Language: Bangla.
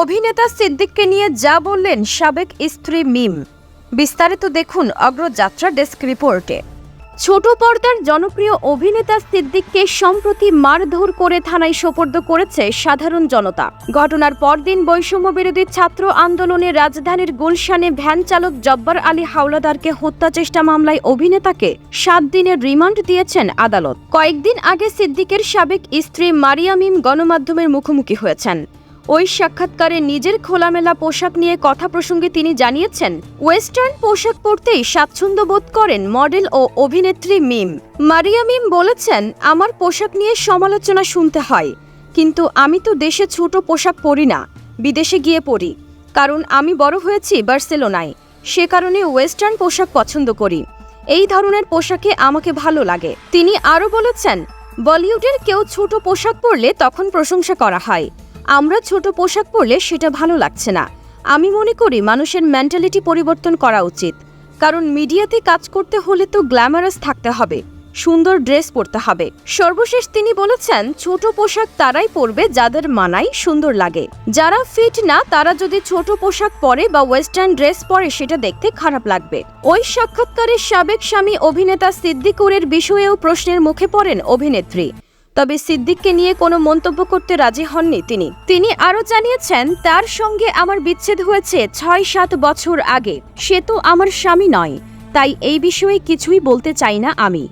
অভিনেতা সিদ্দিককে নিয়ে যা বললেন সাবেক স্ত্রী মিম। বিস্তারিত দেখুন অগ্রযাত্রা ডেস্ক রিপোর্টে। ছোট পর্দার জনপ্রিয় অভিনেতা সিদ্দিককে সম্প্রতি মারধর করে থানায় সোপর্দ করেছে সাধারণ জনতা। ঘটনার পরদিন বৈষম্য বিরোধী ছাত্র আন্দোলনে রাজধানীর গুলশানে ভ্যান চালক জব্বার আলী হাওলাদারকে হত্যা চেষ্টা মামলায় অভিনেতাকে সাত দিনের রিমান্ড দিয়েছেন আদালত। কয়েকদিন আগে সিদ্দিকের সাবেক স্ত্রী মারিয়া মিম গণমাধ্যমের মুখোমুখি হয়েছেন। ওই সাক্ষাৎকারে নিজের খোলামেলা পোশাক নিয়ে কথা প্রসঙ্গে তিনি জানিয়েছেন, ওয়েস্টার্ন পোশাক পরতেই স্বাচ্ছন্দ্য বোধ করেন মডেল ও অভিনেত্রী মিম। মারিয়া মিম বলেছেন, আমার পোশাক নিয়ে সমালোচনা শুনতে হয়, কিন্তু আমি তো দেশে ছোট পোশাক পরি না, বিদেশে গিয়ে পরি, কারণ আমি বড় হয়েছি বার্সেলোনায়, সে কারণে ওয়েস্টার্ন পোশাক পছন্দ করি। এই ধরনের পোশাকে আমাকে ভালো লাগে। তিনি আরও বলেছেন, বলিউডের কেউ ছোট পোশাক পরলে তখন প্রশংসা করা হয়। আমরা ছোট পোশাক পরলে সেটা ভালো লাগছে না। আমি মনে করি মানুষের মেন্টালিটি পরিবর্তন করা উচিত। কারণ মিডিয়াতে কাজ করতে হলে তো গ্ল্যামারাস থাকতে হবে, সুন্দর ড্রেস পরতে হবে। সর্বশেষ তিনি বলেছেন, ছোট পোশাক তারাই পরবে যাদের মানাই সুন্দর লাগে। যারা ফিট না, তারা যদি ছোট পোশাক পরে বা ওয়েস্টার্ন ড্রেস পরে, সেটা দেখতে খারাপ লাগবে। ওই সাক্ষাৎকারে সাবেক স্বামী অভিনেতা সিদ্দিকুরের বিষয়েও প্রশ্নের মুখে পড়েন অভিনেত্রী। তবে সিদ্দিককে নিয়ে কোনো মন্তব্য করতে রাজি হননি তিনি। তিনি আরও জানিয়েছেন, তার সঙ্গে আমার বিচ্ছেদ হয়েছে ছয় সাত বছর আগে। সে তো আমার স্বামী নয়। তাই এই বিষয়ে কিছুই বলতে চাই না আমি।